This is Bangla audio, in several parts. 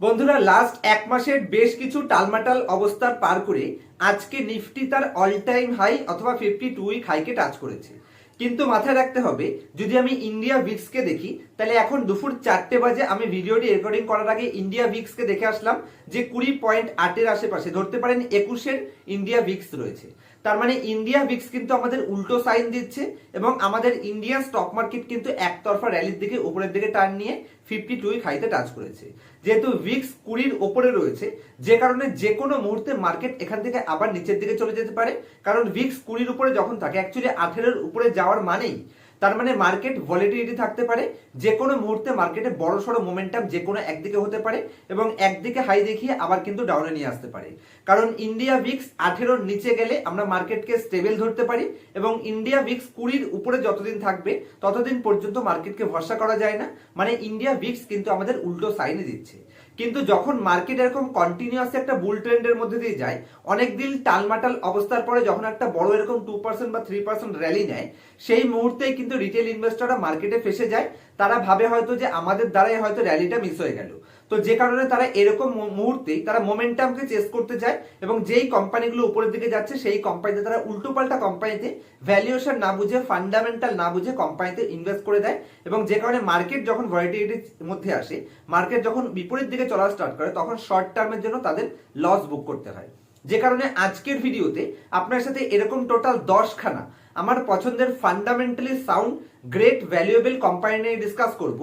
বন্ধুরা লাস্ট এক মাসের বেশ কিছু টালমাটাল অবস্থার পার করে আজকে নিফটি তার অল টাইম হাই অথবা ফিফটি টু উইক হাইকে টাচ করেছে। কিন্তু মাথায় রাখতে হবে, যদি আমি ইন্ডিয়া ভিক্সকে দেখি, তাহলে এখন দুপুর চারটে বাজে আমি ভিডিওটি রেকর্ডিং করার আগে ইন্ডিয়া ভিক্সকে দেখে আসলাম, যে কুড়ি পয়েন্ট আটের আশেপাশে, ধরতে পারেন একুশের ইন্ডিয়া ভিক্স রয়েছে। তার মানে ইন্ডিয়া ভিক্স কিন্তু আমাদের উল্টো সাইন দিচ্ছে এবং আমাদের ইন্ডিয়ান স্টক মার্কেট কিন্তু একতরফা র্যালির দিকে, উপরের দিকে টার্ন নিয়ে ফিফটি টু হাইতে টাচ করেছে। যেহেতু ভিক্স কুড়ির ওপরে রয়েছে, যে কারণে যে কোনো মুহূর্তে মার্কেট এখান থেকে আবার নিচের দিকে চলে যেতে পারে। কারণ ভিক্স কুড়ির উপরে যখন থাকে অ্যাকচুয়ালি আঠেরোর উপরে যাওয়ার মানেই তার মানে মার্কেট ভলিটিলিটি থাকতে পারে যে কোনো মুহূর্তে মার্কেটে বড় সড়ো মোমেন্টাম যে কোনো একদিকে হতে পারে এবং একদিকে হাই দেখিয়ে আবার কিন্তু ডাউনে নিয়ে আসতে পারে। কারণ ইন্ডিয়া ভিক্স আঠেরোর নিচে গেলে আমরা মার্কেটকে স্টেবল ধরতে পারি এবং ইন্ডিয়া ভিক্স কুড়ির উপরে যতদিন থাকবে ততদিন পর্যন্ত মার্কেটকে ভরসা করা যায় না। মানে ইন্ডিয়া ভিক্স কিন্তু আমাদের উল্টো সাইনে দিচ্ছে। কিন্তু যখন মার্কেট এরকম কন্টিনিউয়াস একটা বুল ট্রেন্ডের মধ্যে দিয়ে যায় অনেক দিন টালমাটাল অবস্থার পরে যখন একটা বড় এরকম টু পার্সেন্ট বা থ্রি পার্সেন্ট র্যালি নেয়, সেই মুহূর্তেই কিন্তু রিটেল ইনভেস্টররা মার্কেটে ফেসে যায়। তারা ভাবে হয়তো যে আমাদের দ্বারাই হয়তো র্যালিটা মিস হয়ে গেল। তো যে কারণে তারা এরকম মুহূর্তেই তারা মোমেন্টামকে চেস করতে যায় এবং যেই কোম্পানিগুলো উপরের দিকে যাচ্ছে, সেই কোম্পানিতে তারা উল্টোপাল্টা কোম্পানিতে ভ্যালুয়েশন না বুঝে ফান্ডামেন্টাল না বুঝে কোম্পানিতে ইনভেস্ট করে দেয় এবং যে কারণে মার্কেট যখন ভলিটিলিটির মধ্যে আসে মার্কেট যখন বিপরীত দিকে চলা স্টার্ট করে, তখন শর্ট টার্মের জন্য তাদের লস বুক করতে হয়। যে কারণে আজকের ভিডিওতে আপনার সাথে এরকম টোটাল দশখানা আমার পছন্দের fundamentally sound great valuable company নিয়ে ডিসকাস করব।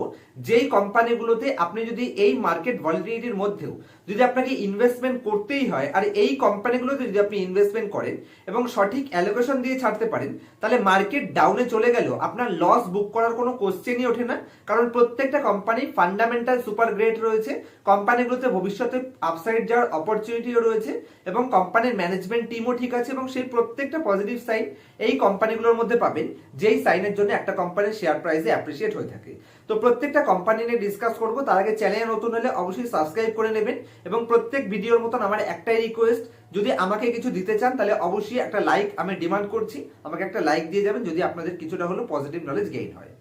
যেই কোম্পানিগুলোতে আপনি যদি এই মার্কেট ভলিটিলিটির মধ্যেও যদি আপনাকে ইনভেস্টমেন্ট করতেই হয় আর এই কোম্পানিগুলোতে যদি আপনি ইনভেস্টমেন্ট করেন এবং সঠিক অ্যালোকেশন দিয়ে ছাড়তে পারেন, তাহলে মার্কেট ডাউনে চলে গেলেও আপনার লস বুক করার কোনো কোশ্চেনই ওঠে না। কারণ প্রত্যেকটা কোম্পানি ফান্ডামেন্টাল সুপার গ্রেট রয়েছে কোম্পানিগুলোতে ভবিষ্যতে আপসাইড যাওয়ার অপরচুনিটিও রয়েছে এবং কোম্পানির ম্যানেজমেন্ট টিমও ঠিক আছে এবং সেই প্রত্যেকটা পজিটিভ সাইন এই কোম্পানিগুলোর মধ্যে পাবেন। যেই সাইনের জন্য একটা কোম্পানির শেয়ার প্রাইসে অ্যাপ্রিসিয়েট হয়ে থাকে। তো প্রত্যেকটা কোম্পানি নিয়ে ডিসকাস করব, তার আগে চ্যানেলে নতুন হলে অবশ্যই সাবস্ক্রাইব করে নেবেন এবং প্রত্যেক ভিডিওর মতন আমার একটাই রিকোয়েস্ট যদি আমাকে কিছু দিতে চান, তাহলে অবশ্যই একটা লাইক আমি ডিমান্ড করছি। আমাকে একটা লাইক দিয়ে যাবেন, যদি আপনাদের কিছুটা হলো পজিটিভ নলেজ গেইন হয়।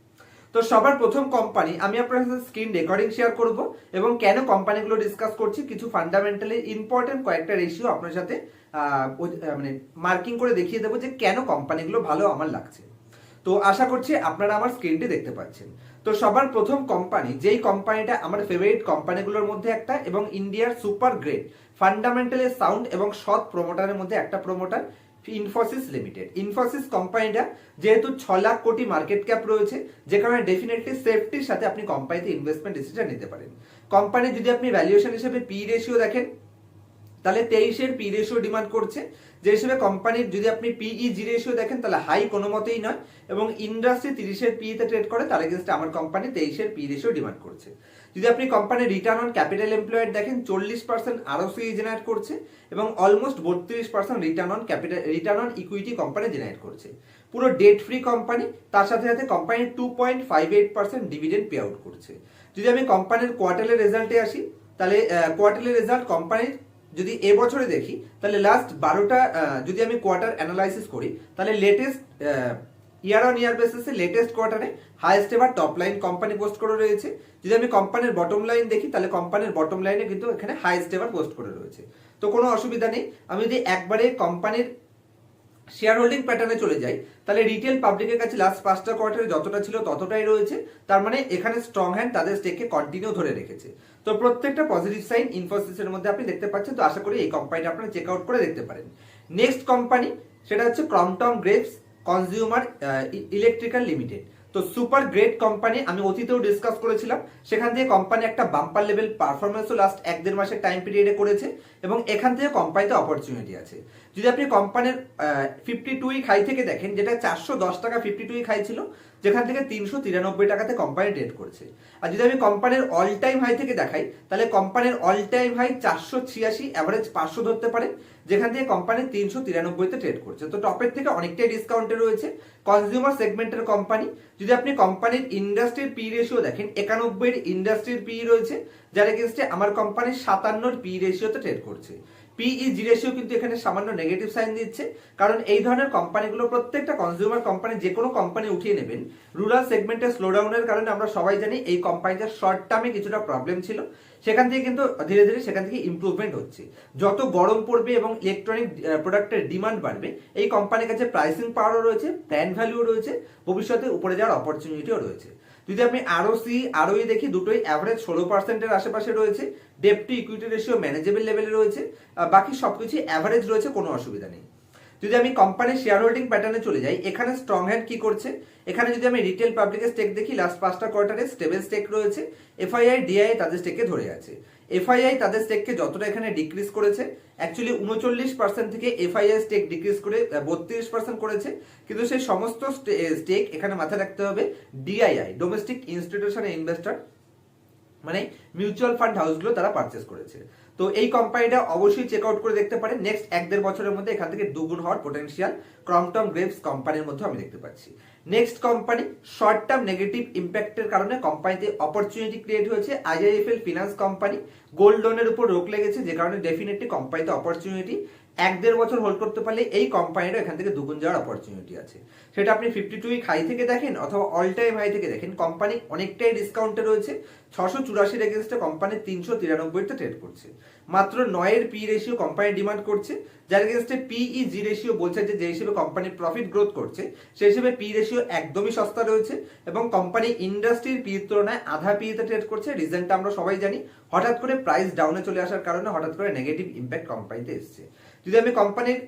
তো সবার প্রথম কোম্পানি আমি আপনার সাথে স্ক্রিন রেকর্ডিং শেয়ার করব এবং কেন কোম্পানিগুলো ডিসকাস করছি, কিছু ফান্ডামেন্টালি ইম্পর্টেন্ট কয়েকটা রেশিও আপনার সাথে মানে মার্কিং করে দেখিয়ে দেবো যে কেন কোম্পানিগুলো ভালো আমার লাগছে। তো আশা করছি আপনারা আমার স্ক্রিনটি দেখতে পাচ্ছেন। তো সবার প্রথম কোম্পানি যেই কোম্পানিটা আমার ফেভারিট কোম্পানিগুলোর মধ্যে একটা এবং ইন্ডিয়ার সুপার গ্রেট ফান্ডামেন্টালি সাউন্ড এবং সৎ প্রমোটারের মধ্যে একটা প্রমোটার ইনফোসিস লিমিটেড ইনফোসিস কোম্পানিটা যেহেতু ছ লাখ কোটি মার্কেট ক্যাপ রয়েছে, যে কারণে ডেফিনেটলি সেফটির সাথে আপনি কোম্পানিতে ইনভেস্টমেন্ট ডিসিশন নিতে পারেন। কোম্পানি যদি আপনি ভ্যালুয়েশন হিসেবে পি রেশিও দেখেন তাহলে তেইশের পি রেশিও ডিমান্ড করছে। যে হিসেবে কোম্পানির যদি আপনি পিই জি রেশিও দেখেন, তাহলে হাই কোনো মতেই নয়। এবং ইন্ডাস্ট্রি তিরিশের পি তে ট্রেড করে তার এগেনস্টে আমার কোম্পানি তেইশের পি রেশিও ডিমান্ড করছে। যদি আপনি কোম্পানির রিটার্ন অন ক্যাপিটাল এমপ্লয়েড দেখেন, চল্লিশ পার্সেন্ট আরও সি জেনারেট করছে এবং অলমোস্ট বত্রিশ percent return on capital return on equity company generate করছে। পুরো ডেট ফ্রি কোম্পানি তার সাথে সাথে company two point five eight percent dividend pay out করছে। যদি আমি কোম্পানির কোয়ার্টারের রেজাল্টে আসি, তাহলে কোয়ার্টারলি রেজাল্ট কোম্পানির যদি এবছরে দেখি, তাহলে লাস্ট বারোটা যদি আমি কোয়ার্টার অ্যানালাইসিস করি, তাহলে লেটেস্ট ইয়ার অন ইয়ার বেসিসে লেটেস্ট কোয়ার্টারে হাইয়েস্ট এবার টপ লাইন কোম্পানি পোস্ট করে রয়েছে। যদি আমি কোম্পানির বটম লাইন দেখি, তাহলে কোম্পানির বটম লাইনে কিন্তু এখানে হাইয়েস্ট এবার পোস্ট করে রয়েছে। তো কোনো অসুবিধা নেই। আমি যদি একবারে কোম্পানির শেয়ার হোল্ডিং প্যাটার্নে চলে যাই, তাহলে রিটেল পাবলিকের কাছে লাস্ট পাঁচটা কোয়ার্টারে যতটা ছিল ততটাই রয়েছে, তার মানে এখানে স্ট্রং হ্যান্ড তাদের স্টেককে কন্টিনিউ ধরে রেখেছে। তো প্রত্যেকটা পজিটিভ সাইন ইনফোসিসের মধ্যে আপনি দেখতে পাচ্ছেন, তো আশা করি এই কোম্পানিটা আপনারা চেক আউট করে দেখতে পারেন। নেক্সট কোম্পানি সেটা হচ্ছে Crompton Greaves consumer electrical limited তো সুপার গ্রেট কোম্পানি আমি অতীতেও ডিসকাস করেছিলাম। সেখান থেকে কোম্পানি একটা বাম্পার লেভেল পারফরমেন্সও লাস্ট এক দেড় মাসের টাইম পিরিয়ডে করেছে এবং এখান থেকে কোম্পানিতে অপরচুনিটি আছে। যদি আপনি কোম্পানির ফিফটি টু হাই থেকে দেখেন, যেটা চারশো দশ টাকা ফিফটি টু হাই ছিল, যেখান থেকে তিনশো তিরানব্বই টাকাতে কোম্পানি ট্রেড করছে। আর যদি আমি কোম্পানির অল টাইম হাই থেকে দেখাই, তাহলে কোম্পানির অল টাইম হাই চারশো ছিয়াশি অ্যাভারেজ পাঁচশো ধরতে পারেন যেখান থেকে কোম্পানি তিনশো তিরানব্বইতে ট্রেড করছে। তো টপের থেকে অনেকটাই ডিসকাউন্টে রয়েছে। কনজিউমার সেগমেন্টের কোম্পানি যদি আপনি কোম্পানির ইন্ডাস্ট্রির পি রেশিও দেখেন, একানব্বইয়ের ইন্ডাস্ট্রির পি রয়েছে, যার এগেনস্টে আমার কোম্পানি সাতান্নর পি রেশিওতে ট্রেড করছে। পিই জি রেশিও কিন্তু এখানে সামান্য নেগেটিভ সাইন দিচ্ছে, কারণ এই ধরনের কোম্পানিগুলো প্রত্যেকটা কনজিউমার কোম্পানি যে কোনো কোম্পানি উঠিয়ে নেবেন। রুরাল সেগমেন্টের স্লোডাউনের কারণে আমরা সবাই জানি এই কোম্পানিটার শর্ট টার্মে কিছুটা প্রবলেম ছিল। সেখান থেকে কিন্তু ধীরে ধীরে সেখান থেকে ইমপ্রুভমেন্ট হচ্ছে। যত গরম পড়বে এবং ইলেকট্রনিক প্রোডাক্টের ডিমান্ড বাড়বে, এই কোম্পানির কাছে প্রাইসিং পাওয়ারও রয়েছে ব্র্যান্ড ভ্যালুও রয়েছে, ভবিষ্যতে উপরে যাওয়ার অপরচুনিটিও রয়েছে। যদি আমি আরও সি আরও ই দেখি, দুটোই অ্যাভারেজ ষোলো পার্সেন্টের আশেপাশে রয়েছে debt to equity ratio manageable লেভেলে রয়েছে বাকি সবকিছু অ্যাভারেজ রয়েছে, কোনো অসুবিধা নেই। যদি আমি কোম্পানির শেয়ার হোল্ডিং প্যাটার্নে চলে যাই, এখানে স্ট্রং হ্যান্ড কি করছে? এখানে যদি আমি রিটেল পাবলিকের স্টেক দেখি লাস্ট পাঁচটা কোয়ার্টারে স্টেবল স্টেক রয়েছে। এফআইআই ডিআই তাদের স্টেককে ধরে আছে। এফআইআই তাদের স্টেককে যতটা এখানে ডিক্রিজ করেছে অ্যাকচুয়ালি উনচল্লিশ পার্সেন্ট থেকে এফআইআই স্টেক ডিক্রিজ করে বত্রিশ পার্সেন্ট করেছে। কিন্তু সেই সমস্ত স্টেক এখানে মাথায় রাখতে হবে ডিআইআই ডোমেস্টিক ইনস্টিটিউশন ইনভেস্টর মানে মিউচুয়াল ফান্ড হাউসগুলো তারা পারচেস করেছে। তো এই কোম্পানিটা অবশ্যই চেক আউট করে দেখতে পারেন। নেক্সট এক দেড় বছরের মধ্যে এখান থেকে দুগুণ হওয়ার পোটেনশিয়াল ক্রমটম গ্রেভস কোম্পানির মধ্যে আমি দেখতে পাচ্ছি। Next company short term negative ইম্প্যাক্টের কারণে কোম্পানিতে অপরচুনিটি ক্রিয়েট হয়েছে। আইআইএফএল ফিনান্স কোম্পানি গোল্ড লোনের উপর রোক লেগেছে, যে কারণে ডেফিনেটলি কোম্পানিতে অপরচুনিটি এক দেড় বছর হোল্ড করতে পারলে এই কোম্পানিটা এখান থেকে দুগুণ যাওয়ার অপরচুনিটি আছে। সেটা আপনি ফিফটি টু উইক হাই থেকে দেখেন অথবা অল টাইম হাই থেকে দেখেন কোম্পানি অনেকটাই ডিসকাউন্টে রয়েছে। ছশো চুরাশির এগেনস্টে কোম্পানি তিনশো তিরানব্বইতে ট্রেড করছে। মাত্র নয়ের পি রেশিও কোম্পানি ডিমান্ড করছে, যার এগেনস্টে পিই জি রেশিও বলছে যে যে হিসেবে কোম্পানি প্রফিট গ্রোথ করছে, সেই হিসেবে পি রেশিও একদমই সস্তা রয়েছে এবং কোম্পানি ইন্ডাস্ট্রির পির তুলনায় আধা পিতে ট্রেড করছে। রিজনটা আমরা সবাই জানি। হঠাৎ করে প্রাইস ডাউনে চলে আসার কারণে হঠাৎ করে নেগেটিভ ইম্প্যাক্ট কোম্পানিতে এসছে। যদি আমি কোম্পানির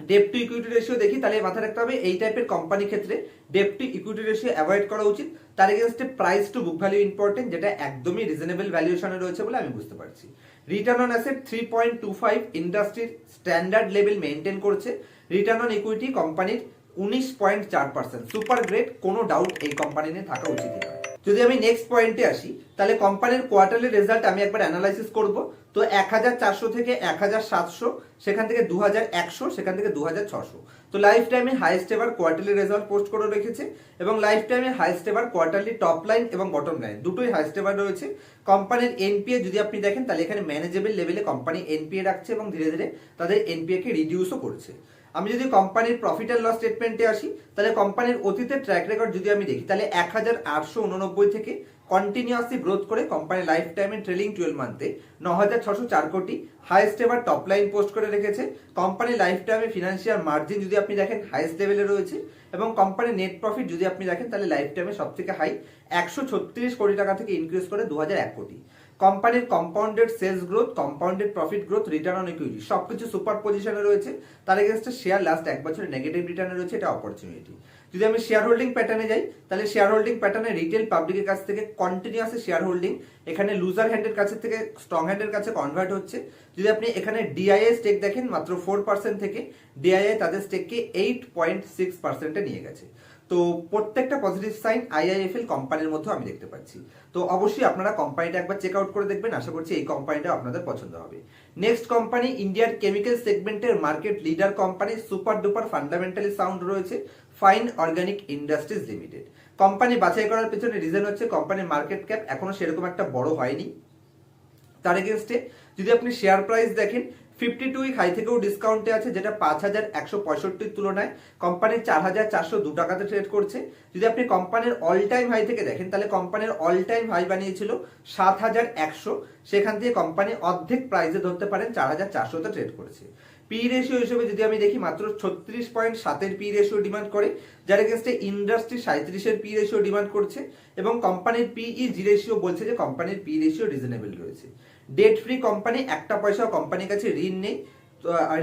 ডেপ টু ইকুইটি রেশিও দেখি, তাহলে মাথায় রাখতে হবে, এই টাইপের কোম্পানি ক্ষেত্রে debt to equity ratio avoid করা উচিত। তার এগেনস্টে price to book value important যেটা একদমই রিজনেবল ভ্যালুয়েশনে রয়েছে বলে আমি বুঝতে পারছি। Return on asset three point two five ইন্ডাস্ট্রির স্ট্যান্ডার্ড লেভেল মেনটেন করছে। রিটার্ন অন ইকুইটি কোম্পানির উনিশ পয়েন্ট চার পার্সেন্ট সুপার গ্রেট কোনো ডাউট এই কোম্পানি নিয়ে থাকা উচিত নয়। যদি আমি নেক্সট পয়েন্টে আসি, তাহলে কোম্পানির কোয়ার্টারলি রেজাল্ট আমি একবার অ্যানালাইসিস করব। তো এক হাজার চারশো থেকে এক হাজার সাতশো, সেখান থেকে দু হাজার একশো, সেখান থেকে দু হাজার ছশো। তো লাইফ টাইমে হাইস্ট এবার কোয়ার্টারলি রেজাল্ট পোস্ট করে রেখেছে এবং লাইফ টাইমে হাইস্ট এবার কোয়ার্টারলি টপ লাইন এবং বটম লাইন দুটোই হাইস্ট এবার রয়েছে। কোম্পানির এনপিএ যদি আপনি দেখেন, তাহলে এখানে ম্যানেজেবল লেভেলে কোম্পানি এনপিএ রাখছে এবং ধীরে ধীরে তাদের এনপিএ কে রিডিউসও করছে। আমি যদি কোম্পানির প্রফিট অ্যান্ড লস স্টেটমেন্টে আসি, তাহলে কোম্পানির অতীতের ট্র্যাক রেকর্ড যদি আমি দেখি, তাহলে এক হাজার আটশো উননব্বই থেকে কন্টিনিউয়াসলি গ্রোথ করে company life time trailing twelve মান্থে ন হাজার ছশো চার কোটি হাইয়েস্ট এবার টপ লাইন পোস্ট করে রেখেছে। কোম্পানি লাইফ টাইমে ফিনান্সিয়াল মার্জিন যদি আপনি দেখেন হাইয়েস্ট লেভেলে রয়েছে এবং কোম্পানির নেট প্রফিট যদি আপনি দেখেন তাহলে লাইফ টাইমে সব থেকে হাই একশো ছত্রিশ কোটি টাকা থেকে ইনক্রিজ করে দু হাজার এক কোটি। কোম্পানির compounded sales growth compounded profit growth return on equity সবকিছু সুপার পজিশনে রয়েছে। তার এগেনস্টে শেয়ার লাস্ট এক বছরের নেগেটিভ রিটার্নে রয়েছে, এটা অপরচুনিটি যদি আমি শেয়ার হোল্ডিং প্যাটার্নে যাই, তাহলে শেয়ার হোল্ডিং প্যাটার্নে রিটেল পাবলিকের কাছ থেকে কন্টিনিউয়াসলি শেয়ার হোল্ডিং এখানে লুজার হ্যান্ডের কাছে থেকে স্ট্রং হ্যান্ডের কাছে কনভার্ট হচ্ছে। যদি আপনি এখানে ডিআইএ স্টেক দেখেন, মাত্র ফোর পার্সেন্ট থেকে ডিআইএ তাদের স্টেককে এইট পয়েন্ট সিক্স পার্সেন্টে নিয়ে গেছে। তো প্রত্যেকটা পজিটিভ সাইন আইআইএফএল কোম্পানির মধ্যে আমি দেখতে পাচ্ছি। তো অবশ্যই আপনারা কোম্পানিটা একবার চেক আউট করে দেখবেন, আশা করছি এই কোম্পানিটা আপনাদের পছন্দ হবে। নেক্সট কোম্পানি ইন্ডিয়ার কেমিক্যাল সেগমেন্টের market leader company super duper fundamentally sound রয়েছে। Fine organic industries limited. Company বাছাই করার পেছনে রিজন হচ্ছে কোম্পানির মার্কেট ক্যাপ এখনও সেরকম একটা বড় হয়নি। তার এগেনস্টে যদি আপনি শেয়ার প্রাইস দেখেন ফিফটি টু উইক হাই থেকেও ডিসকাউন্টে আছে, যেটা পাঁচ হাজার একশো পঁয়ষট্টির তুলনায় কোম্পানির চার হাজার চারশো দু টাকাতে ট্রেড করছে। যদি আপনি কোম্পানির অল টাইম হাই থেকে দেখেন, তাহলে কোম্পানির অল টাইম হাই বানিয়েছিল সাত হাজার একশো। সেখান থেকে কোম্পানি অর্ধেক প্রাইসে ধরতে পারেন, চার হাজার চারশোতে ট্রেড করেছে। পি রেশিও হিসেবে যদি আমি দেখি মাত্র ছত্রিশ পয়েন্ট সাতের পি রেশিও ডিমান্ড করে, যার এগেনস্টে ইন্ডাস্ট্রি সাঁত্রিশের পি রেশিও ডিমান্ড করছে এবং কোম্পানির পিই জি রেশিও বলছে যে কোম্পানির পি রেশিও রিজনেবল রয়েছে। ডেট ফ্রি কোম্পানি একটা পয়সাও কোম্পানির কাছে ঋণ নেই।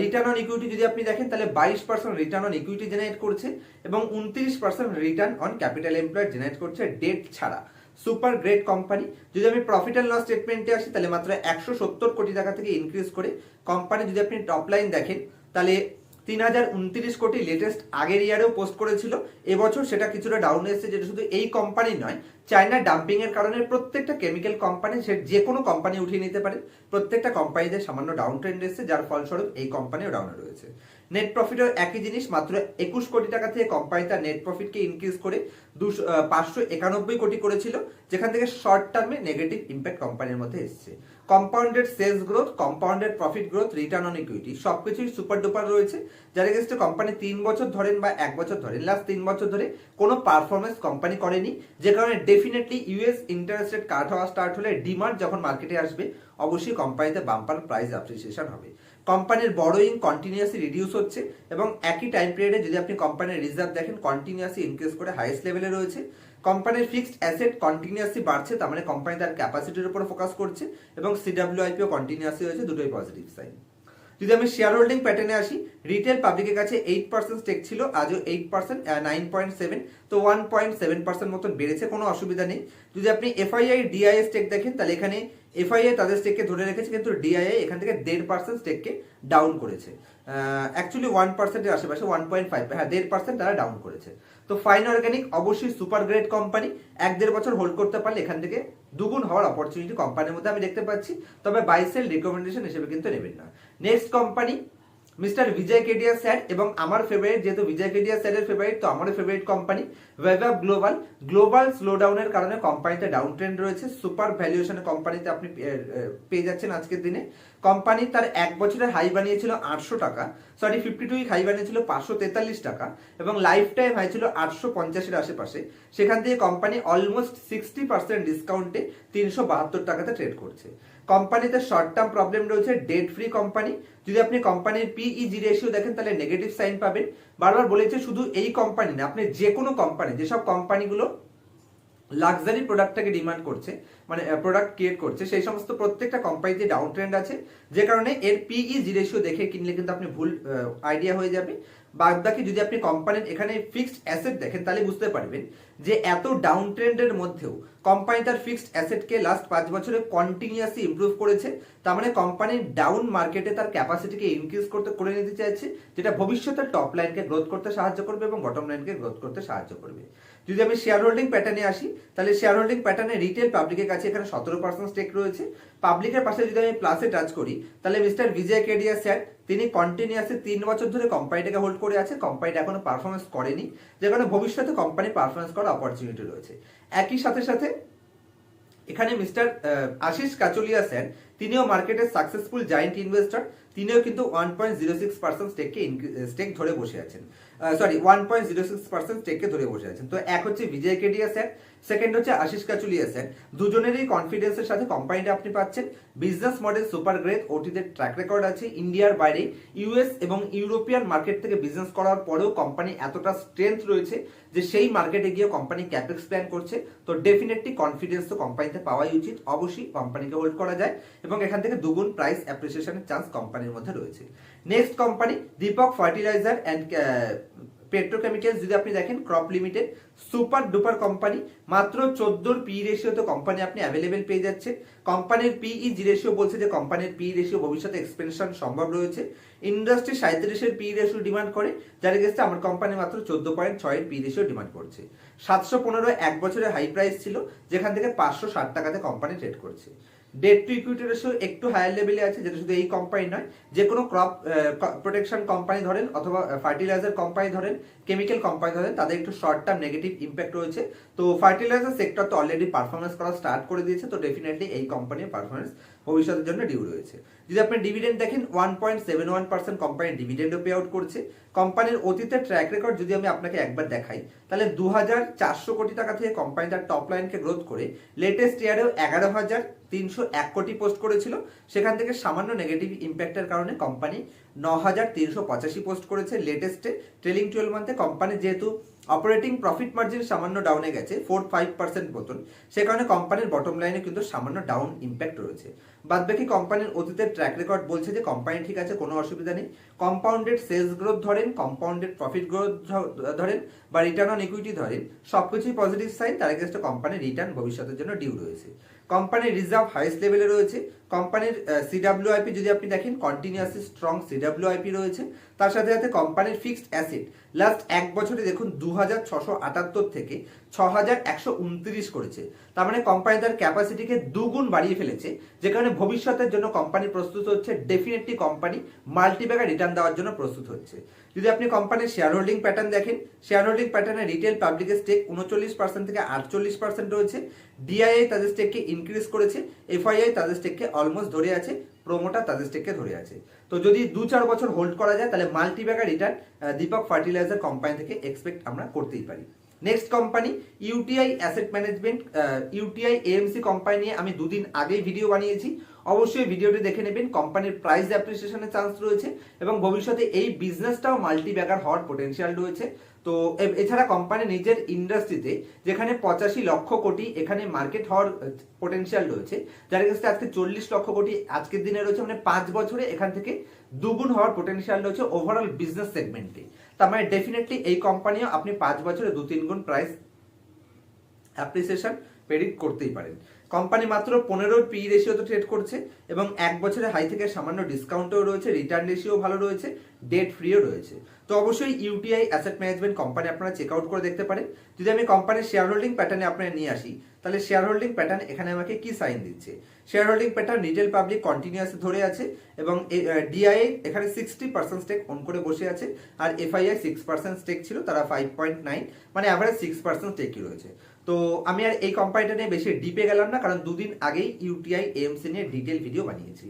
রিটার্ন অন ইকুইটি যদি আপনি দেখেন, তাহলে বাইশ percent return on equity generate করছে এবং উনত্রিশ percent return on capital employed generate করছে ডেট ছাড়া। সুপার গ্রেট কোম্পানি যদি আমি প্রফিট অ্যান্ড লস স্টেটমেন্টে আসি, তাহলে মাত্র একশো সত্তর কোটি টাকা থেকে ইনক্রিজ করে কোম্পানি যদি আপনি টপ লাইন দেখেন, তাহলে তিন হাজার উনত্রিশ কোটি লেটেস্ট আগের ইয়ারেও পোস্ট করেছিল। এবছর সেটা কিছুটা ডাউন এসেছে, যেটা শুধু এই কোম্পানি নয় চায়না ডাম্পিং এর কারণে প্রত্যেকটা কেমিক্যাল কোম্পানি সে যে কোনো কোম্পানি উঠিয়ে নিতে পারে। প্রত্যেকটা কোম্পানিদের সামান্য ডাউন ট্রেন্ড এসেছে, যার ফলস্বরূপ এই কোম্পানিও ডাউনে রয়েছে। নেট প্রফিটও একই জিনিস, মাত্র একুশ কোটি টাকা থেকে কোম্পানি তার নেট প্রফিটকে ইনক্রিজ করে দুশো পাঁচশো একানব্বই কোটি করেছিল, যেখান থেকে শর্ট টার্মে নেগেটিভ ইম্প্যাক্ট কোম্পানির মধ্যে এসছে। Compounded sales growth compounded profit growth return on equity সবকিছুই সুপার ডুপার রয়েছে। যার এগেস্টে কোম্পানি তিন বছর ধরেন বা এক বছর ধরেন লাস্ট তিন বছর ধরে কোনো পারফরমেন্স কোম্পানি করেনি। যে কারণে definitely US interest rate cut হওয়া স্টার্ট হলে ডিমান্ড যখন মার্কেটে আসবে, অবশ্যই কোম্পানিতে বাম্পার প্রাইস অ্যাপ্রিসিয়েশন হবে। কোম্পানির বড়োইং কন্টিনিউয়াসলি রিডিউস হচ্ছে এবং একই টাইম পিরিয়ডে যদি আপনি কোম্পানির রিজার্ভ দেখেন কন্টিনিউয়াসলি ইনক্রিজ করে হাইয়েস্ট লেভেলে রয়েছে। কোম্পানির ফিক্সড অ্যাসেট কন্টিনিউয়াসলি বাড়ছে, তার মানে কোম্পানি তার ক্যাপাসিটির উপর ফোকাস করছে এবং সিডাব্লিউআইপিও কন্টিনিউয়াসলি হয়েছে, দুটোই পজিটিভ সাইন যদি আমি শেয়ার হোল্ডিং প্যাটার্নে আসি রিটেল পাবলিকের কাছে এইট পার্সেন্ট স্টেক ছিল, আজও eight percent nine point seven তো ওয়ান পয়েন্ট সেভেন পার্সেন্ট মতন বেড়েছে, কোনো অসুবিধা নেই। যদি আপনি এফআইআই ডিআইএ স্টেক দেখেন, তাহলে এখানে এফআইআই তাদের স্টেককে ধরে রেখেছে, কিন্তু ডিআইআই এখান থেকে দেড় পার্সেন্ট স্টেককে ডাউন করেছে। অ্যাকচুয়ালি ওয়ান পার্সেন্টের আশেপাশে ওয়ান পয়েন্ট ফাইভ হ্যাঁ দেড় পার্সেন্ট তারা ডাউন করেছে। তো ফাইন অর্গ্যানিক অবশ্যই সুপার গ্রেড কোম্পানি এক দেড় বছর হোল্ড করতে পারলে এখান থেকে দুগুণ হওয়ার অপরচুনিটি কোম্পানির মধ্যে আমি দেখতে পাচ্ছি। তবে বাইসেল রিকমেন্ডেশন হিসেবে কিন্তু নেবেন না। Next company mister Vijay Kedia sir এবং আমার ফেভারিট যেহেতু বিজয় কেডিয়া স্যারের ফেভারিট তো আমারও favourite company web global global স্লোডাউনের কারণে কোম্পানিতে ডাউন ট্রেন্ড রয়েছে। সুপার ভ্যালুয়েশনের কোম্পানিতে আপনি পেয়ে যাচ্ছেন আজকের দিনে। কোম্পানি তার এক বছরের হাই বানিয়েছিল আটশো টাকা। সরি ফিফটি টু হাই বানিয়েছিল পাঁচশো তেতাল্লিশ টাকা এবং লাইফ টাইম হাই ছিল আটশো পঞ্চাশের আশেপাশে। সেখান থেকে কোম্পানি অলমোস্ট সিক্সটি পার্সেন্ট ডিসকাউন্টে তিনশো বাহাত্তর টাকাতে ট্রেড করছে। কোম্পানিতে শর্ট টার্ম প্রবলেম রয়েছে ডেট ফ্রি কোম্পানি যদি আপনি কোম্পানির পিইজি রেশিও দেখেন, তাহলে নেগেটিভ সাইন পাবেন। বারবার বলেছে শুধু এই কোম্পানি না, আপনি যে কোনো কোম্পানি যেসব কোম্পানিগুলো লাক্সারি প্রোডাক্টটাকে ডিমান্ড করছে মানে প্রোডাক্ট ক্রিয়েট করছে, সেই সমস্ত প্রত্যেকটা কোম্পানিতে ডাউন ট্রেন্ড আছে। যে কারণে এর পিইজি রেশিও দেখে কিনলে কিন্তু আপনি ভুল আইডিয়া হয়ে যাবে। বাদ বাকি যদি আপনি কোম্পানির এখানে ফিক্সড অ্যাসেট দেখেন, তাহলে বুঝতে পারবেন যে এত ডাউন ট্রেন্ডের মধ্যেও কোম্পানি তার ফিক্সড অ্যাসেটকে লাস্ট পাঁচ বছরে কন্টিনিউয়াসলি ইমপ্রুভ করেছে। তার মানে কোম্পানির ডাউন মার্কেটে তার ক্যাপাসিটিকে ইনক্রিজ করতে, করে নিতে চাইছে, যেটা ভবিষ্যতে টপ লাইনকে গ্রোথ করতে সাহায্য করবে এবং বটম লাইনকে গ্রোথ করতে সাহায্য করবে। যদি আমি শেয়ার হোল্ডিং প্যাটার্নে আসি, তাহলে শেয়ার হোল্ডিং প্যাটার্নে রিটেল পাবলিকের কাছে এখানে সতেরো পার্সেন্ট স্টেক রয়েছে। পাবলিকের পাশে যদি আমি প্লাসে টাচ করি, তাহলে মিস্টার বিজয় কেডিয়া স্যার তিনি কন্টিনিউয়াসলি তিন বছর ধরে কোম্পানিটাকে হোল্ড করে আছে কোম্পানিটা এখনও পারফরমেন্স করেনি, যে কারণে ভবিষ্যতে কোম্পানি পারফরমেন্স করার অপরচুনিটি রয়েছে। একই সাথে সাথে এখানে মিস্টার আশিস কাচুলিয়া স্যার তিনিও মার্কেটের সাকসেসফুল জায়েন্ট ইনভেস্টর তিনিও কিন্তু one point zero six percent স্টেককে stake ধরে বসে আছেন। Sorry one point zero six percent স্টেককে ধরে বসে আছেন। তো এক হচ্ছে বিজয় কেডিয়া স্যার সেকেন্ড হচ্ছে আশিস কাচুলিয়া স্যার দুজনেরই কনফিডেন্সের সাথে কোম্পানিটা আপনি পাচ্ছেন। বিজনেস মডেল সুপার গ্রেট ওটিদের ট্র্যাক রেকর্ড আছে ইন্ডিয়ার বাইরে। ইউএস এবং ইউরোপিয়ান মার্কেট থেকে বিজনেস করার পরেও কোম্পানি এতটা স্ট্রেংথ রয়েছে যে সেই মার্কেটে গিয়ে কোম্পানি ক্যাপেক্স প্ল্যান করছে। তো ডেফিনেটলি কনফিডেন্স তো কোম্পানিতে পাওয়াই উচিত। অবশ্যই কোম্পানিকে হোল্ড করা যায় এবং এখান থেকে দুগুণ প্রাইস অ্যাপ্রিসিয়েশনের চান্স কোম্পানির মধ্যে রয়েছে। Next company Deepak fertiliser and petrochemicals যদি আপনি দেখেন, corp limited, super duper company, মাত্র চোদ্দোর পি রেশিওতে কোম্পানি আপনি অ্যাভেলেবেল পেয়ে যাচ্ছে। কোম্পানির পিই জি রেশিও বলছে যে কোম্পানির পি রেশিও ভবিষ্যতে এক্সপেনশন সম্ভব রয়েছে। ইন্ডাস্ট্রি সাঁত্রিশের পি রেশিও ডিমান্ড করে, যার গেছে আমার কোম্পানি মাত্র চোদ্দ পয়েন্ট ছয়ের পি রেশিও ডিমান্ড করছে। সাতশো পনেরো এক বছরের হাই প্রাইস ছিল, যেখান থেকে পাঁচশো ষাট টাকাতে কোম্পানি ট্রেড করছে। ডেট টু ইকুইটি রেশিও একটু হায়ার লেভেলে আছে, যেটা শুধু এই কোম্পানি নয়। যে কোনো ক্রপ প্রোটেকশন কোম্পানি ধরেন অথবা ফার্টিলাইজার কোম্পানি ধরেন কেমিক্যাল কোম্পানি ধরেন তাদের একটু শর্ট টার্ম নেগেটিভ ইম্প্যাক্ট রয়েছে। তো ফার্টিলাইজার সেক্টর তো অলরেডি পারফরমেন্স করা স্টার্ট করে দিয়েছে, তো ডেফিনেটলি এই কোম্পানির পারফরমেন্স ভবিষ্যতের জন্য ডিউ রয়েছে। যদি আপনি ডিভিডেন্ড দেখেন one point seven one percent company ডিভিডেন্ডও pay out করছে। কোম্পানির অতীতের ট্র্যাক রেকর্ড যদি আমি আপনাকে একবার দেখাই, তাহলে দু হাজার চারশো কোটি টাকা থেকে কোম্পানি তার টপ লাইনকে গ্রোথ করে লেটেস্ট ইয়ারেও এগারো হাজার তিনশো এক কোটি পোস্ট করেছিল। সেখান থেকে সামান্য নেগেটিভ ইম্প্যাক্টের কারণে কোম্পানি ন হাজার তিনশো পঁচাশি পোস্ট করেছে লেটেস্টে ট্রেলিং টুয়েলভ মান্থে কোম্পানি যেহেতু অপারেটিং প্রফিট মার্জিন সামান্য ডাউনে গেছে ফোর ফাইভ পার্সেন্ট মতন, সে কারণে কোম্পানির বটম লাইনে কিন্তু সামান্য ডাউন ইম্প্যাক্ট রয়েছে। বাদবাকি কোম্পানির অতীতের ট্র্যাক রেকর্ড বলছে যে কোম্পানি ঠিক আছে, কোনো অসুবিধা নেই। কম্পাউন্ডেড সেলস গ্রোথ ধরেন কম্পাউন্ডেড প্রফিট গ্রোথ ধরেন বা রিটার্ন অন ইকুইটি ধরেন, সবকিছুই পজিটিভ সাইন তার এগেস্টে কোম্পানির রিটার্ন ভবিষ্যতের জন্য ডিউ রয়েছে। কোম্পানির রিজার্ভ হাইস্ট লেভেলে রয়েছে কোম্পানির সিডাব্লিউআইপি যদি আপনি দেখেন কন্টিনিউয়াসলি স্ট্রং সিডাব্লিউআইপি রয়েছে। তার সাথে সাথে কোম্পানির ফিক্সড অ্যাসেট লাস্ট এক বছরে দেখুন দু হাজার থেকে ছ করেছে। তার মানে কোম্পানি তার ক্যাপাসিটিকে দুগুণ বাড়িয়ে ফেলেছে, যে কারণে ভবিষ্যতের জন্য কোম্পানি প্রস্তুত হচ্ছে ডেফিনেটলি কোম্পানি মাল্টিব্যাগার রিটার্ন দেওয়ার জন্য প্রস্তুত হচ্ছে। যদি আপনি কোম্পানির শেয়ার হোল্ডিং প্যাটার্ন দেখেন শেয়ার হোল্ডিং প্যাটার্নে রিটেল পাবলিকের স্টেক উনচল্লিশ পার্সেন্ট থেকে আটচল্লিশ পার্সেন্ট রয়েছে। ডিআইআই তাদের স্টেককে ইনক্রিজ করেছে এফআইআই তাদের স্টেককে অলমোস্ট ধরে আছে প্রোমোটা তাদের স্টেককে ধরে আছে। তো যদি দু চার বছর হোল্ড করা যায়, তাহলে multibagger return Deepak fertiliser company থেকে এক্সপেক্ট আমরা করতেই পারি। Next company UTI asset management UTI AMC company নিয়ে আমি দুদিন আগেই ভিডিও বানিয়েছি। অবশ্যই ভিডিওটি দেখে নেবেন কোম্পানির প্রাইস অ্যাপ্রিসিয়েশনের চান্স রয়েছে এবং ভবিষ্যতে এই বিজনেসটাও মাল্টি ব্যাগার হওয়ার পোটেনশিয়াল রয়েছে। তো এছাড়া কোম্পানি নিজের ইন্ডাস্ট্রিতে যেখানে পঁচাশি লক্ষ কোটি এখানে মার্কেট হওয়ার পোটেনশিয়াল রয়েছে, যার কাছে আজকে চল্লিশ লক্ষ কোটি আজকের দিনে রয়েছে মানে পাঁচ বছরে এখান থেকে দুগুণ হওয়ার পোটেনশিয়াল রয়েছে ওভারঅল বিজনেস সেগমেন্টে তার মানে ডেফিনেটলি এই কোম্পানিও আপনি পাঁচ বছরে দু তিন গুণ প্রাইস অ্যাপ্রিসিয়েশন প্রেডিক্ট করতেই পারেন। কোম্পানি মাত্র পনেরো পি রেশিওতে ট্রেড করছে এবং এক বছরে হাই থেকে সামান্য ডিসকাউন্টও রয়েছে রিটার্ন রেশিও ভালো রয়েছে ডেট ফ্রিও রয়েছে। তো অবশ্যই ইউটিআই অ্যাসেট ম্যানেজমেন্ট কোম্পানি আপনারা চেক আউট করে দেখতে পারেন। যদি আমি কোম্পানির শেয়ার হোল্ডিং প্যাটার্নে আপনারা নিয়ে আসি, তাহলে শেয়ার হোল্ডিং প্যাটার্ন এখানে আমাকে কি সাইন দিচ্ছে? Share holding pattern retail public continuous ধরে আছে এবং ডিআইআই এখানে সিক্সটি পার্সেন্ট স্টেক অন করে বসে আছে, আর এফআইআই সিক্স পার্সেন্ট স্টেক ছিল, তারা ফাইভ পয়েন্ট নাইন মানে অ্যাভারেজ সিক্স পার্সেন্ট স্টেকই রয়েছে। তো আমি আর এই কোম্পানিটা নিয়ে বেশি ডিপে গেলাম না, কারণ দুদিন আগেই ইউটিআই এএমসি নিয়ে ডিটেল ভিডিও বানিয়েছি।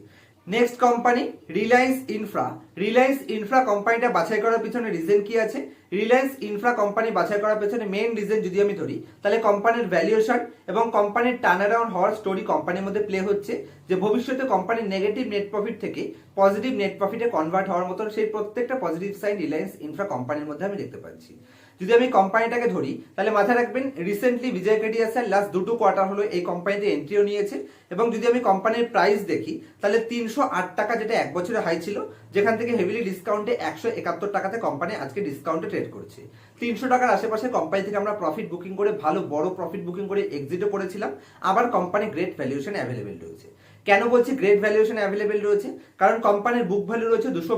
Next company Reliance infra Reliance infra কোম্পানিটা বাছাই করার পিছনে রিজন কি আছে? রিলায়েন্স ইনফ্রা কোম্পানি বাছাই করার পেছনে মেইন রিজন যদি আমি ধরি, তাহলে কোম্পানির ভ্যালুয়েশন এবং কোম্পানির টার্ন অ্যারাউন্ড হওয়ার স্টোরি কোম্পানির মধ্যে প্লে হচ্ছে, যে ভবিষ্যতে কোম্পানির নেগেটিভ নেট প্রফিট থেকে পজিটিভ নেট প্রফিটে কনভার্ট হওয়ার মতন সেই প্রত্যেকটা পজিটিভ সাইন রিলায়েন্স ইনফ্রা কোম্পানির মধ্যে আমি দেখতে পাচ্ছি। যদি আমি কোম্পানিটাকে ধরি, তাহলে মাথায় রাখবেন recently Vijay Kedia sir last দুটো কোয়ার্টার হলো এই কোম্পানিতে এন্ট্রিও নিয়েছে এবং যদি আমি কোম্পানির প্রাইস দেখি, তাহলে তিনশো আট টাকা যেটা এক বছরে হাই ছিল, যেখান থেকে হেভিলি ডিসকাউন্টে একশো একাত্তর টাকাতে কোম্পানি আজকে ডিসকাউন্টে ট্রেড করছে। তিনশো টাকার আশেপাশে কোম্পানি থেকে আমরা প্রফিট বুকিং করে ভালো, বড় প্রফিট বুকিং করে এক্সিটও করেছিলাম, আবার কোম্পানি গ্রেট ভ্যালুয়েশন অ্যাভেলেবেল রয়েছে। কেন বলছি গ্রেট ভ্যালুয়েশন অ্যাভেলেবেল রয়েছে? কারণ কোম্পানির বুক ভ্যালু রয়েছে দুশো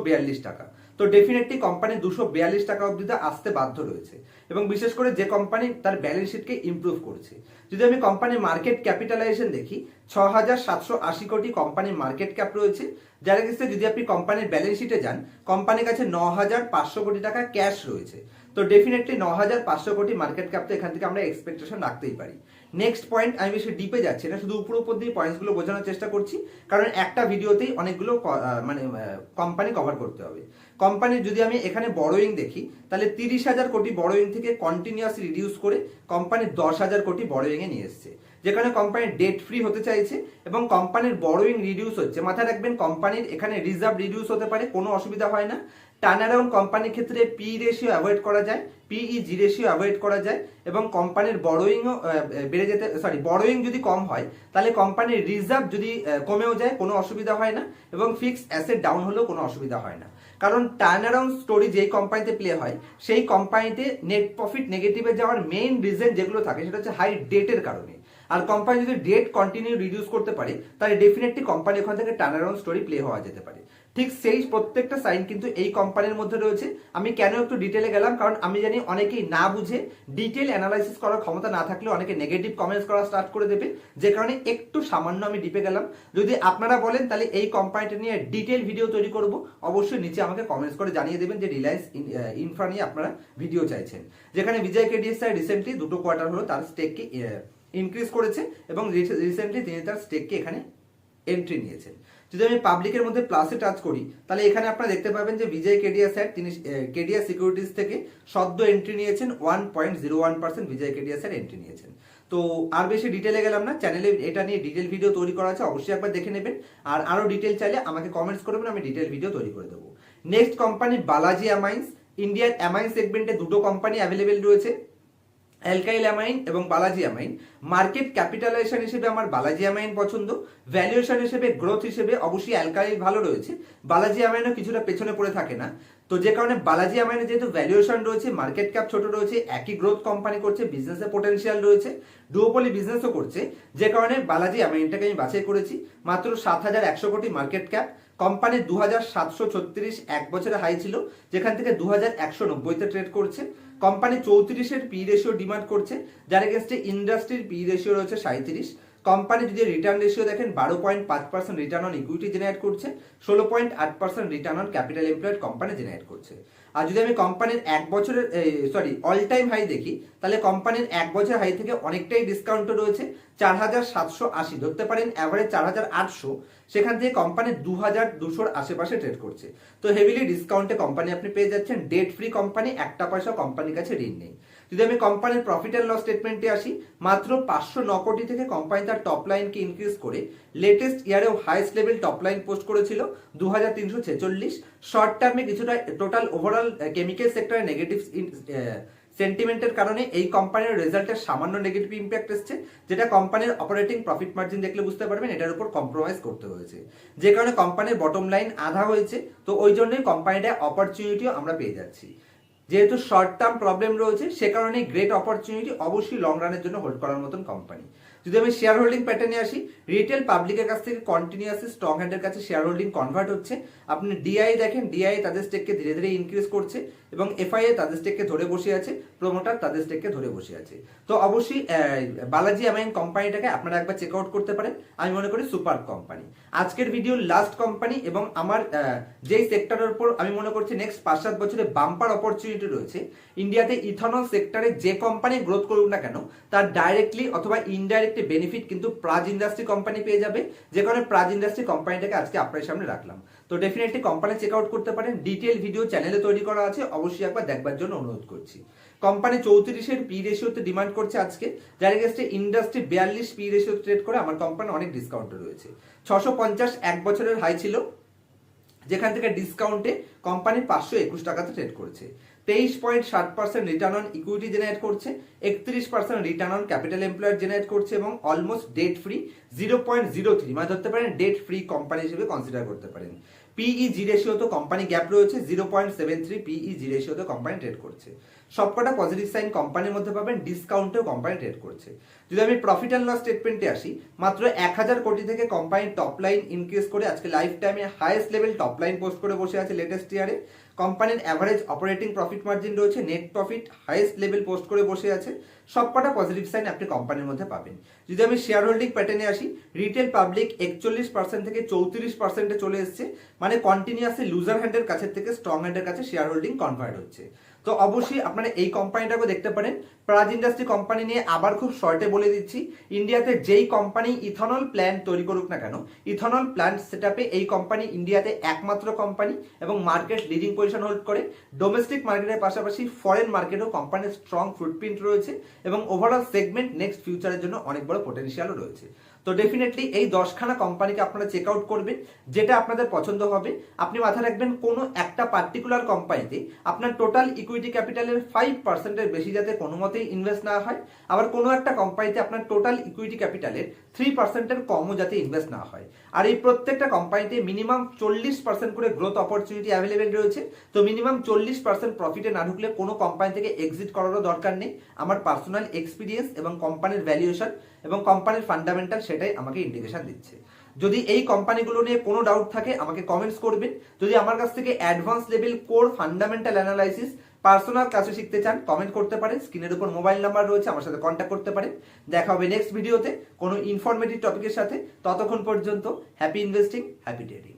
টাকা। তো ডেফিনেটলি কোম্পানি দুশো বিয়াল্লিশ টাকা অবধি আসতে বাধ্য রয়েছে। এবং বিশেষ করে যে কোম্পানি তার ব্যালেন্স শিটকে ইমপ্রুভ করছে। যদি আমি কোম্পানির মার্কেট ক্যাপিটালাইজেশন দেখি ছ হাজার সাতশো আশি কোটি কোম্পানির মার্কেট ক্যাপ রয়েছে। যার ক্ষেত্রে যদি আপনি কোম্পানির ব্যালেন্স শিটে যান কোম্পানির কাছে ন হাজার পাঁচশো কোটি টাকা ক্যাশ রয়েছে। তো ডেফিনেটলি ন হাজার পাঁচশো কোটি মার্কেট ক্যাপ তো এখান থেকে আমরা এক্সপেকটেশন রাখতেই পারি। নেক্সট পয়েন্ট আমি বেশি ডিপে যাচ্ছি না, শুধু উপর উপর দিয়ে পয়েন্টসগুলো বোঝানোর চেষ্টা করছি। কারণ একটা ভিডিওতেই অনেকগুলো মানে কোম্পানি কভার করতে হবে। কোম্পানির যদি আমি এখানে বড়োইং দেখি, তাহলে তিরিশ হাজার কোটি বড়োইং থেকে কন্টিনিউয়াস রিডিউস করে কোম্পানি দশ হাজার কোটি বড়োইং এ নিয়ে এসছে। যেখানে কোম্পানি ডেট ফ্রি হতে চাইছে এবং কোম্পানির বড়োইং রিডিউস হচ্ছে। মাথায় রাখবেন কোম্পানির এখানে রিজার্ভ রিডিউস হতে পারে, কোনো অসুবিধা হয় না। টার্ন অ্যারাউন্ড কোম্পানির ক্ষেত্রে পি রেশিও অ্যাভয়েড করা যায় পিই জি রেশিও অ্যাভয়েড করা যায় এবং কোম্পানির বড়োইংও বেড়ে যেতে সরি বড়োইং যদি কম হয়, তাহলে কোম্পানির রিজার্ভ যদি কমেও যায়, কোনো অসুবিধা হয় না এবং ফিক্সড অ্যাসেট ডাউন হলেও কোনো অসুবিধা হয় না। কারণ টার্ন অ্যারাউন্ড স্টোরি যেই কোম্পানিতে প্লে হয়, সেই কোম্পানিতে নেট প্রফিট নেগেটিভে যাওয়ার মেইন রিজন যেগুলো থাকে সেটা হচ্ছে হাই ডেটের কারণে। আর কোম্পানি যদি ডেট কন্টিনিউ রিডিউস করতে পারে, তাহলে ডেফিনেটলি কোম্পানি ওখান থেকে টার্ন অ্যারাউন্ড স্টোরি প্লে হওয়া যেতে পারে। ঠিক সেই প্রত্যেকটা সাইন কিন্তু এই কোম্পানির মধ্যে রয়েছে। আমি কেন একটু ডিটেলে গেলাম? কারণ আমি জানি অনেকেই না বুঝে ডিটেল অ্যানালাইসিস করার ক্ষমতা না থাকলে অনেকে নেগেটিভ কমেন্টস করা স্টার্ট করে দেবে। যে কারণে একটু সামান্য আমি ডিপে গেলাম। যদি আপনারা বলেন, তাহলে এই কোম্পানিটা নিয়ে ডিটেল ভিডিও তৈরি করব। অবশ্যই নিচে আমাকে কমেন্টস করে জানিয়ে দেবেন যে রিলায়েন্স ইনফ্রা নিয়ে আপনারা ভিডিও চাইছেন। যেখানে বিজয় কেডিএস স্যার রিসেন্টলি দুটো কোয়ার্টার হলো তার স্টেককে ইনক্রিজ করেছে এবং রিসেন্টলি তিনি তার স্টেককে এখানে এন্ট্রি নিয়েছেন। যদি আমি পাবলিকের মধ্যে প্লাসে টাচ করি, তাহলে এখানে আপনারা দেখতে পাবেন যে বিজয় কেডিয়া স্যার তিনি কেডিয়া সিকিউরিটিজ থেকে সদ্য এন্ট্রি নিয়েছেন one point zero one percent Vijay Kedia sir entry নিয়েছেন। তো আর বেশি ডিটেলে গেলাম না চ্যানেলে এটা নিয়ে ডিটেল ভিডিও তৈরি করা আছে, অবশ্যই একবার দেখে নেবেন। আর আরও ডিটেল চাইলে আমাকে কমেন্টস করবেন আমি ডিটেল ভিডিও তৈরি করে দেবো। নেক্সট কোম্পানি বালাজি অ্যামাইন্স ইন্ডিয়ার অ্যামাইন্স সেগমেন্টে দুটো কোম্পানি অ্যাভেলেবেল রয়েছে। অ্যালকাইল অ্যামাইন এবং বালাজি অ্যামাইন মার্কেট ক্যাপিটালাইজেশন হিসেবে আমার বালাজি অ্যামাইন পছন্দ। ভ্যালুয়েশন হিসেবে, গ্রোথ হিসেবে অবশ্যই অ্যালকাইল ভালো রয়েছে। বালাজি অ্যামাইনও কিছুটা পেছনে পড়ে থাকে না। তো যে কারণে বালাজি অ্যামাইনে যেহেতু ভ্যালুয়েশন রয়েছে, মার্কেট ক্যাপ ছোট রয়েছে, একই গ্রোথ কোম্পানি করছে, বিজনেসে পোটেনশিয়াল রয়েছে ডুওপলি বিজনেসও করছে। যে কারণে বালাজি অ্যামাইনটাকে আমি বাছাই করেছি। মাত্র সাত হাজার একশো কোটি মার্কেট ক্যাপ। কোম্পানির দু হাজার সাতশো ছত্রিশ এক বছরে হাই ছিল, যেখান থেকে দু হাজার একশো নব্বইতে ট্রেড করছে। কোম্পানি চৌত্রিশের পি রেশিও ডিমান্ড করছে, যার এগেনস্টে ইন্ডাস্ট্রির পি রেশিও রয়েছে সাঁত্রিশ কোম্পানি যদি রিটার্ন রেশিও দেখেন, বারো পয়েন্ট পাঁচ percent return on equity generate করছে, ষোলো পয়েন্ট আট percent return on capital employed company generate করছে। আর যদি আমি কোম্পানির এক বছরের সরি অল টাইম হাই দেখি, তাহলে কোম্পানির এক বছর হাই থেকে অনেকটাই ডিসকাউন্ট রয়েছে। চার হাজার সাতশো আশি, ধরতে পারেন অ্যাভারেজ চার হাজার আটশো, সেখান থেকে কোম্পানি দু হাজার দুশোর আশেপাশে ট্রেড করছে। তো হেভিলি ডিসকাউন্টে কোম্পানি আপনি পেয়ে যাচ্ছেন। ডেট ফ্রি কোম্পানি একটা পয়সা কোম্পানির কাছে ঋণ নেই। যদি আমি কোম্পানির প্রফিট অ্যান্ড লস স্টেটমেন্টে আসি, মাত্র পাঁচশো ন কোটি থেকে কোম্পানি তার টপ লাইনকে ইনক্রিজ করে latest ইয়ারেও highest level top line post করেছিল দু হাজার তিনশো ছেচল্লিশ। শর্ট টার্মে কিছুটা টোটাল ওভারঅল কেমিক্যাল সেক্টরে নেগেটিভ সেন্টিমেন্টের কারণে এই কোম্পানির রেজাল্টের সামান্য নেগেটিভ ইম্প্যাক্ট এসছে, যেটা কোম্পানির অপারেটিং প্রফিট মার্জিন দেখলে বুঝতে পারবেন, এটার উপর কম্প্রোমাইজ করতে হয়েছে। যে কারণে কোম্পানির বটম লাইন আধা হয়েছে, তো ওই জন্যই কোম্পানিটা অপরচুনিটিও আমরা পেয়ে যাচ্ছি। যেহেতু শর্ট টার্ম প্রবলেম রয়েছে, সে কারণে গ্রেট অপরচুনিটি অবশ্যই লং রানের জন্য হোল্ড করার মতন কোম্পানি যদি আমি শেয়ার হোল্ডিং প্যাটার্নে আসি রিটেল পাবলিকের কাছ থেকে কন্টিনিউয়াসলি স্ট্রং হ্যান্ডের কাছে শেয়ার হোল্ডিং কনভার্ট হচ্ছে। আপনি ডিআই দেখেন ডিআই তাদের স্টেককে ধীরে ধীরে ইনক্রিজ করছে। এবং এফআইএ তাদের স্টেককে ধরে বসে আছে প্রমোটার তাদের স্টেককে ধরে বসে আছে। তো অবশ্যই বালাজি অ্যামাইন কোম্পানিটাকে আপনারা একবার চেক আউট করতে পারেন। আমি মনে করি সুপার কোম্পানি আজকের ভিডিও লাস্ট কোম্পানি এবং আমার যেই সেক্টরের উপর আমি মনে করছি নেক্সট পাঁচ সাত বছরে বাম্পার অপরচুনিটি রয়েছে ইন্ডিয়াতে ইথানল সেক্টরে যে কোম্পানি গ্রোথ করুক না কেন, তার ডাইরেক্টলি অথবা ইনডাইরেক্টলি বেনিফিট কিন্তু প্রাজ ইন্ডাস্ট্রি কোম্পানি পেয়ে যাবে। যে কারণে প্রাজ ইন্ডাস্ট্রি কোম্পানিটাকে আজকে আপনার সামনে রাখলাম। তো ডেফিনেটলি কোম্পানি চেক আউট করতে পারেন। ডিটেল ভিডিও চ্যানেলে তৈরি করা আছে। অবশ্যই একবার দেখবার জন্য অনুরোধ করছি। কোম্পানি চৌত্রিশের পি রেশিওতে ডিমান্ড করছে আজকে। যার এগেস্টে ইন্ডাস্ট্রি বিয়াল্লিশ পি রেশিও ট্রেড করে আমার কোম্পানি অনেক ডিসকাউন্ট রয়েছে। ছশো পঞ্চাশ এক বছরের হাই ছিল। যেখান থেকে ডিসকাউন্টে কোম্পানি পাঁচশো একুশ টাকাতে ট্রেড করেছে। তেইশ পয়েন্ট ষাট percent return on equity generate করছে। একত্রিশ percent return on capital employer generate করছে এবং almost debt free zero point zero three মানে ধরতে পারেন ডেট ফ্রি কোম্পানি হিসেবে কনসিডার করতে পারেন। পিই জি রেশিওতে কোম্পানি গ্যাপ রয়েছে zero point seven three PE G রেশিওতে company trade করছে। সবকটা পজিটিভ সাইন কোম্পানির মধ্যে পাবেন ডিসকাউন্টেও কোম্পানি ট্রেড করছে। যদি আমি প্রফিট অ্যান্ড লস স্টেটমেন্টে আসি, মাত্র এক হাজার কোটি থেকে কোম্পানির টপ লাইন ইনক্রিজ করে আজকে লাইফ টাইমে highest level top line post করে বসে আছে লেটেস্ট ইয়ারে কোম্পানির অ্যাভারেজ অপারেটিং প্রফিট মার্জিন রয়েছে net profit highest level post করে বসে আছে। সবকটা পজিটিভ সাইন আপনি কোম্পানির মধ্যে পাবেন। যদি আমি শেয়ার হোল্ডিং প্যাটার্নে আসি রিটেল পাবলিক একচল্লিশ পার্সেন্ট থেকে চৌত্রিশ পার্সেন্টে চলে এসছে মানে কন্টিনিউয়াসলি লুজার হ্যান্ডের কাছে থেকে স্ট্রং হ্যান্ডের কাছে শেয়ার হোল্ডিং কনভার্ট হচ্ছে। তো অবশ্যই আপনারা এই কোম্পানিটাকে দেখতে পারেন। প্রাজ ইন্ডাস্ট্রি কোম্পানি নিয়ে আবার খুব শর্টে বলে দিচ্ছি ইন্ডিয়াতে যেই কোম্পানি ইথানল প্ল্যান্ট তৈরি করুক না কেন ইথানল প্ল্যান্ট সেটআপে এই কোম্পানি ইন্ডিয়াতে একমাত্র কোম্পানি এবং মার্কেট লিডিং পজিশন হোল্ড করে। ডোমেস্টিক মার্কেটের পাশাপাশি ফরেন মার্কেটেও কোম্পানির স্ট্রং ফুটপ্রিন্ট রয়েছে এবং ওভারঅল সেগমেন্ট নেক্সট ফিউচারের জন্য অনেক বড় পোটেনশিয়ালও রয়েছে। তো ডেফিনেটলি এই দশখানা কোম্পানিকে আপনারা চেক আউট করবেন, যেটা আপনাদের পছন্দ হবে। আপনি মাথায় রাখবেন, কোনো একটা পার্টিকুলার কোম্পানিতে আপনার টোটাল ইকুইটি ক্যাপিটালের ফাইভ পার্সেন্টের বেশি যাতে কোনো মতেই ইনভেস্ট না হয়, আবার কোনো একটা কোম্পানিতে আপনার টোটাল ইকুইটি ক্যাপিটালের থ্রি পার্সেন্টের কমও যাতে ইনভেস্ট না হয়। আর এই প্রত্যেকটা কোম্পানিতে মিনিমাম চল্লিশ পার্সেন্ট করে গ্রোথ অপরচুনিটি অ্যাভেলেবেল রয়েছে। তো মিনিমাম চল্লিশ পার্সেন্ট প্রফিটে না ঢুকলে কোনো কোম্পানি থেকে এক্সিট করারও দরকার নেই। আমার পার্সোনাল এক্সপিরিয়েন্স এবং কোম্পানির ভ্যালুয়েশন এবং কোম্পানির ফান্ডামেন্টাল সেটাই আমাকে ইন্ডিকেশন দিচ্ছে। যদি এই কোম্পানিগুলো নিয়ে কোনো ডাউট থাকে, আমাকে কমেন্টস করবেন। যদি আমার কাছ থেকে advance level core fundamental analysis personal কাছে শিখতে চান কমেন্ট করতে পারেন। স্ক্রিনের উপর মোবাইল নাম্বার রয়েছে, আমার সাথে কন্ট্যাক্ট করতে পারেন। দেখা হবে নেক্সট ভিডিওতে কোনো ইনফরমেটিভ টপিকের সাথে। ততক্ষণ পর্যন্ত হ্যাপি ইনভেস্টিং হ্যাপি ট্রেডিং